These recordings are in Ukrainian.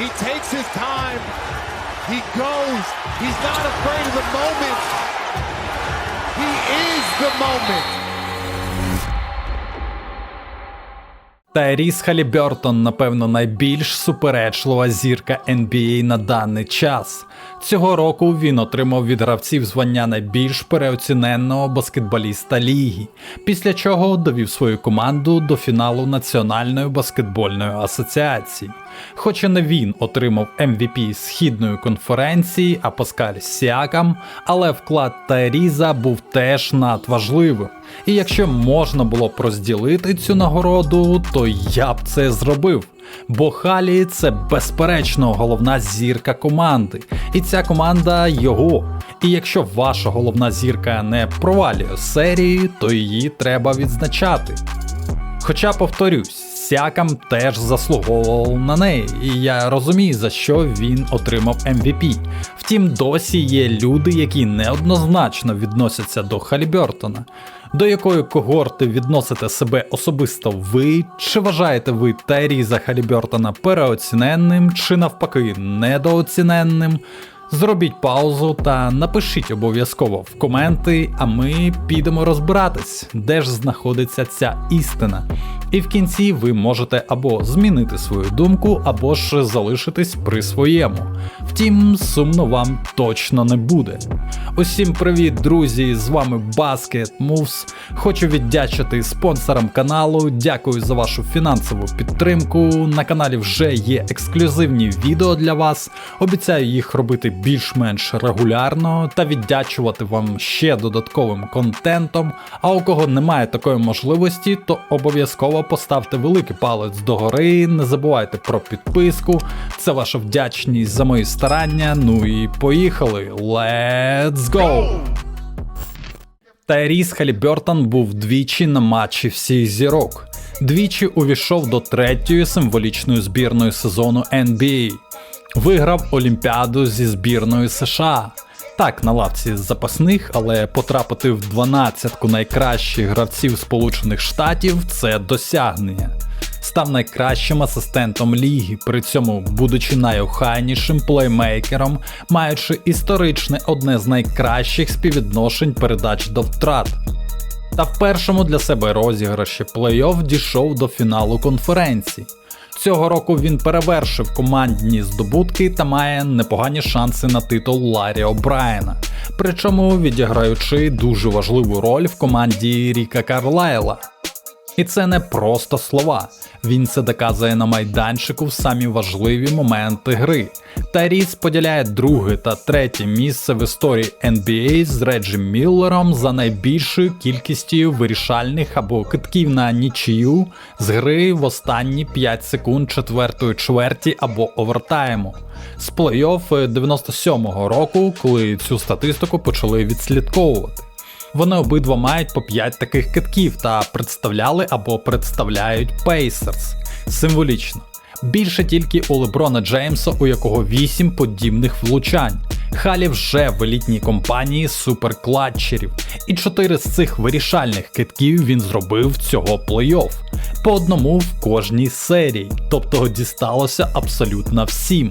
He takes his time. He goes. He's not afraid of the moment. He is the moment. Тайріс Халібертон, напевно, найбільш суперечлива зірка NBA на даний час. Цього року він отримав від гравців звання найбільш переоціненного баскетболіста ліги, після чого довів свою команду до фіналу Національної баскетбольної асоціації. Хоча не він отримав MVP східної конференції, а Паскаль Сіакам, але вклад Тайріза був теж надважливим. І якщо можна було б розділити цю нагороду, то я б це зробив. Бо Халі це безперечно головна зірка команди, і ця команда його. І якщо ваша головна зірка не провалює серії, то її треба відзначати. Хоча повторюсь, Сякам теж заслуговував на неї, і я розумію, за що він отримав MVP. Втім, досі є люди, які неоднозначно відносяться до Халібертона. До якої когорти відносите себе особисто ви? Чи вважаєте ви Тайріза Халібертона переоціненним, чи навпаки недооціненним? Зробіть паузу та напишіть обов'язково в коменти, а ми підемо розбиратись, де ж знаходиться ця істина. І в кінці ви можете або змінити свою думку, або ж залишитись при своєму. Втім, сумно вам точно не буде. Усім привіт, друзі! З вами Basket Moves. Хочу віддячити спонсорам каналу. Дякую за вашу фінансову підтримку. На каналі вже є ексклюзивні відео для вас. Обіцяю їх робити більш-менш регулярно та віддячувати вам ще додатковим контентом. А у кого немає такої можливості, то обов'язково поставте великий палець догори. Не забувайте про підписку. Це ваша вдячність за мої старання. Ну і поїхали. Let's go! Тайріс Халібертон був двічі на матчі всіх зірок. Двічі увійшов до третьої символічної збірної сезону NBA. Виграв Олімпіаду зі збірною США. Так, на лавці запасних, але потрапити в 12-ку найкращих гравців Сполучених Штатів це досягнення. Став найкращим асистентом ліги, при цьому будучи найохайнішим плеймейкером, маючи історичне одне з найкращих співвідношень передач до втрат. Та в першому для себе розіграші плей-офф дійшов до фіналу конференції. Цього року він перевершив командні здобутки та має непогані шанси на титул Ларі О'Брайена, причому відіграючи дуже важливу роль в команді Ріка Карлайла. І це не просто слова. Він це доказує на майданчику в самі важливі моменти гри. Тайріс поділяє друге та третє місце в історії NBA з Реджі Міллером за найбільшою кількістю вирішальних або китків на нічию з гри в останні 5 секунд четвертої чверті або овертайму. З плей-офф 97-го року, коли цю статистику почали відслідковувати. Вони обидва мають по 5 таких китків та представляли або представляють Pacers. Символічно. Більше тільки у Леброна Джеймса, у якого 8 подібних влучань. Халі вже в елітній компанії суперкладчерів, і 4 з цих вирішальних китків він зробив цього плей-офф. По одному в кожній серії, тобто дісталося абсолютно всім.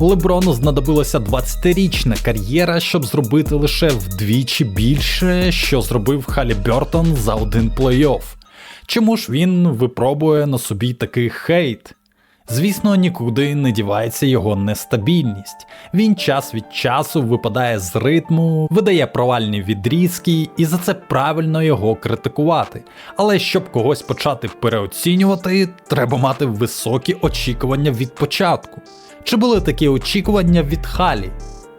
Леброну знадобилася 20-річна кар'єра, щоб зробити лише вдвічі більше, що зробив Халі Бертон за один плей-офф. Чому ж він випробує на собі такий хейт? Звісно, нікуди не дівається його нестабільність. Він час від часу випадає з ритму, видає провальні відрізки, і за це правильно його критикувати. Але щоб когось почати переоцінювати, треба мати високі очікування від початку. Чи були такі очікування від Халі?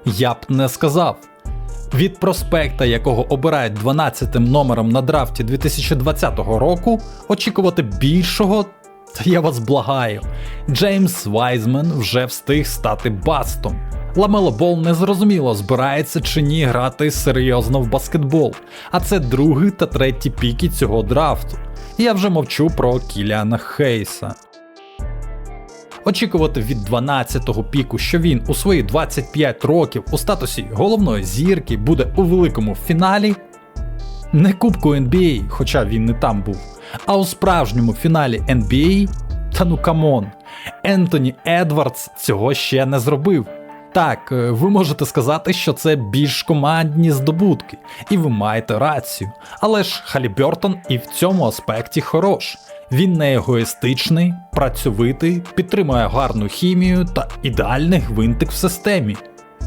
Я б не сказав. Від проспекта, якого обирають 12-тим номером на драфті 2020 року, очікувати більшого, та я вас благаю. Джеймс Вайзмен вже встиг стати бастом. Ламело Бол незрозуміло, збирається чи ні грати серйозно в баскетбол, а це другий та третій піки цього драфту. Я вже мовчу про Кіліана Хейса. Очікувати від 12-го піку, що він у свої 25 років у статусі головної зірки буде у великому фіналі. Не Кубку NBA, хоча він не там був, а у справжньому фіналі NBA. Та ну камон, Ентоні Едвардс цього ще не зробив. Так, е, ви можете сказати, що це більш командні здобутки, і ви маєте рацію. Але ж Халібертон і в цьому аспекті хорош. Він не егоїстичний, працьовитий, підтримує гарну хімію та ідеальний гвинтик в системі.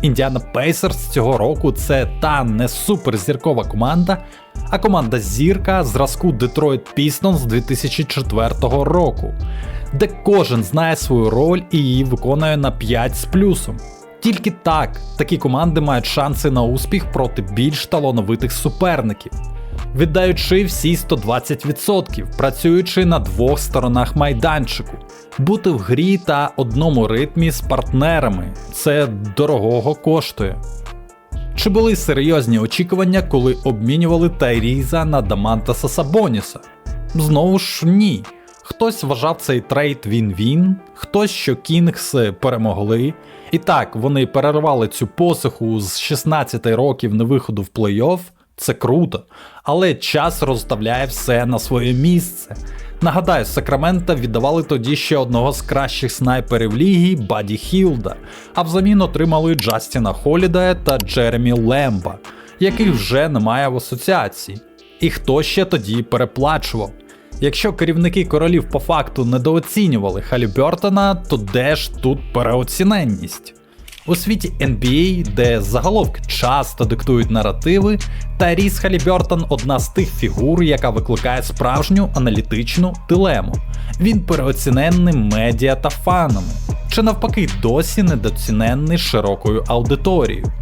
Індіана Пейсерс цього року це та не суперзіркова команда, а команда зірка зразку Detroit Pistons 2004 року, де кожен знає свою роль і її виконує на 5 з плюсом. Тільки так такі команди мають шанси на успіх проти більш талановитих суперників. Віддаючи всі 120%, працюючи на двох сторонах майданчику, бути в грі та одному ритмі з партнерами це дорогого коштує. Чи були серйозні очікування, коли обмінювали Тайріза на Дамантаса Сабоніса? Знову ж ні. Хтось вважав цей трейд він-він, хтось, що Кінгс перемогли. І так, вони перервали цю посуху з 16 років на виходу в плей-офф. Це круто, але час розставляє все на своє місце. Нагадаю, Сакрамента віддавали тоді ще одного з кращих снайперів ліги Баді Хілда, а взамін отримали Джастіна Холідая та Джеремі Лемба, яких вже немає в асоціації. І хто ще тоді переплачував? Якщо керівники королів по факту недооцінювали Халібертона, то де ж тут переоціненність? У світі NBA, де заголовки часто диктують наративи, Тайріс Халібертон одна з тих фігур, яка викликає справжню аналітичну дилему. Він переоціненний медіа та фанами, чи навпаки досі недоціненний широкою аудиторією.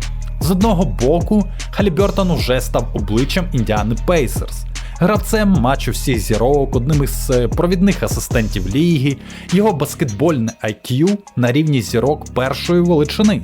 З одного боку, Халібертон уже став обличчям Індіани Пейсерс, гравцем матчу всіх зірок, одним із е, провідних асистентів ліги, його баскетбольне IQ на рівні зірок першої величини.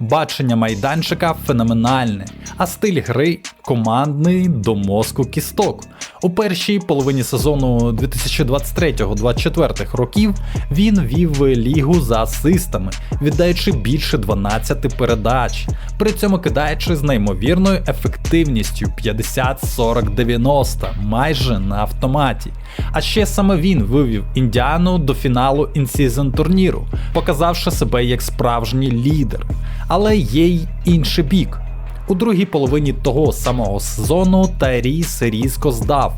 Бачення майданчика феноменальне, а стиль гри командний до мозку кісток. У першій половині сезону 2023-2024 років він вів лігу за асистами, віддаючи більше 12 передач, при цьому кидаючи з неймовірною ефективністю 50-40-90 майже на автоматі. А ще саме він вивів індіану до фіналу інсізон турніру, показавши себе як справжній лідер. Але є й інший бік. У другій половині того самого сезону Тайріс різко здав.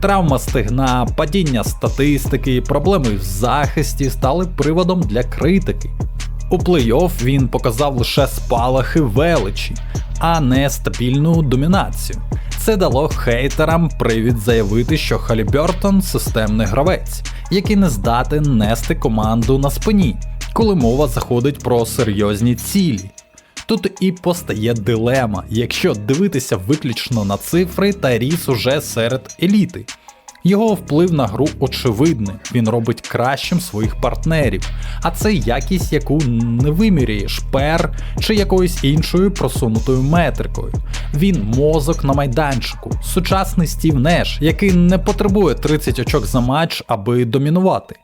Травма стегна, падіння статистики, проблеми в захисті стали приводом для критики. У плей-офф він показав лише спалахи величі, а не стабільну домінацію. Це дало хейтерам привід заявити, що Халібертон системний гравець, який не здатен нести команду на спині, коли мова заходить про серйозні цілі. Тут і постає дилема, якщо дивитися виключно на цифри, Тайріс уже серед еліти. Його вплив на гру очевидний, він робить кращим своїх партнерів, а це якість, яку не виміряєш пер чи якоюсь іншою просунутою метрикою. Він мозок на майданчику, сучасний Стів Неш, який не потребує 30 очок за матч, аби домінувати.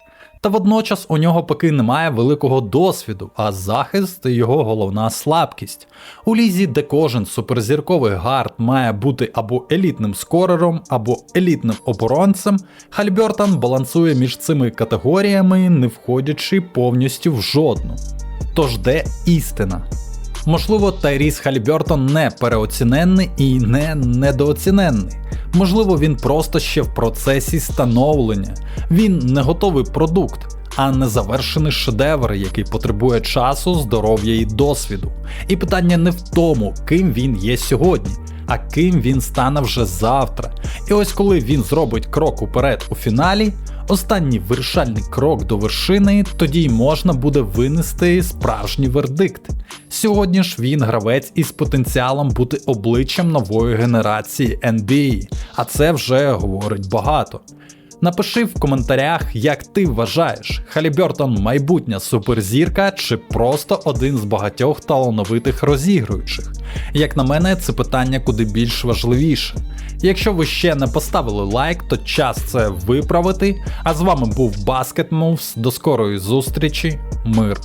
Та водночас у нього поки немає великого досвіду, а захист його головна слабкість. У лізі, де кожен суперзірковий гард має бути або елітним скорером, або елітним оборонцем, Хальбертон балансує між цими категоріями, не входячи повністю в жодну. Тож де істина? Можливо, Тайріс Халібертон не переоціненний і не недооціненний. Можливо, він просто ще в процесі становлення, він не готовий продукт, а не завершений шедевр, який потребує часу, здоров'я і досвіду. І питання не в тому, ким він є сьогодні, а ким він стане вже завтра. І ось коли він зробить крок уперед у фіналі, останній вирішальний крок до вершини, тоді й можна буде винести справжній вердикт. Сьогодні ж він гравець із потенціалом бути обличчям нової генерації NBA, а це вже говорить багато. Напиши в коментарях, як ти вважаєш, Халібертон майбутня суперзірка чи просто один з багатьох талановитих розігруючих. Як на мене, це питання куди більш важливіше. Якщо ви ще не поставили лайк, то час це виправити. А з вами був Basket Moves. До скорої зустрічі, мир.